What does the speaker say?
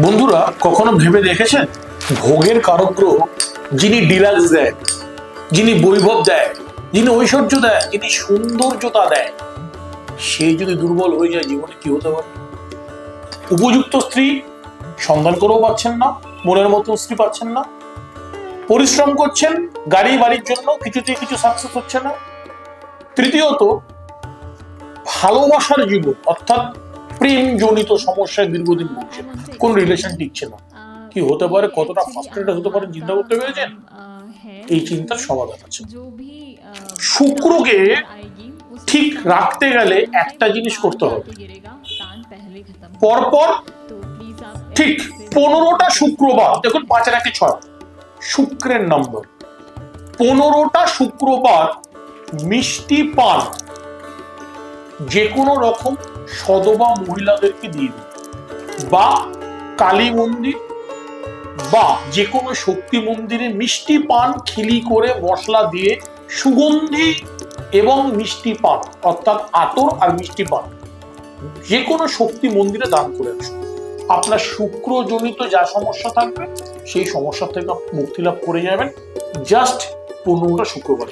বন্ধুরা, কখনো ভেবে দেখেছেন? ভোগের কারগ্রহ যিনি ডিলাক্স দেয়, যিনি বৈভব দেয়, যিনি ঐশ্বর্য দেয়, যিনি সৌন্দর্যতা দেয় সেই যদি দুর্বল হয়ে যায়, জীবনে কি হতে পারে? উপযুক্ত স্ত্রী সন্ধান করেও পাচ্ছেন না, মনের মতো স্ত্রী পাচ্ছেন না, পরিশ্রম করছেন, গাড়ি বাড়ির জন্য কিছুতে কিছু সাকসেস হচ্ছে না। তৃতীয়ত, ভালোবাসার জীবন অর্থাৎ প্রেম জনিত সমস্যায় দীর্ঘদিন ভুগছেন কোন রিলেশন টিকছে না। কি হতে পারে, কতটা ফ্রাস্ট্রেটেড হতে পারে, চিন্তা করতে পেরেছেন? এই চিন্তার সমাধান আছে। শুক্রকে ঠিক রাখতে গেলে একটা জিনিস করতে হবে। পরপর ঠিক পনেরোটা শুক্রবার, দেখুন পাঁচের একটি ছয়, শুক্রের নম্বর পনেরোটা শুক্রবার মিষ্টি পান যে কোনো রকম সদবা মহিলাদেরকে দিয়ে দিন। বা কালী মন্দির বা যে কোনো শক্তি মন্দিরে মিষ্টি পান খিলি করে মশলা দিয়ে সুগন্ধি এবং মিষ্টি পান, অর্থাৎ আতর আর মিষ্টি পান যে কোনো শক্তি মন্দিরে দান করে আসুন। আপনার শুক্রজনিত যা সমস্যা থাকবে, সেই সমস্যা থেকে মুক্তি লাভ করে যাবেন। জাস্ট পনেরোটা শুক্রবার।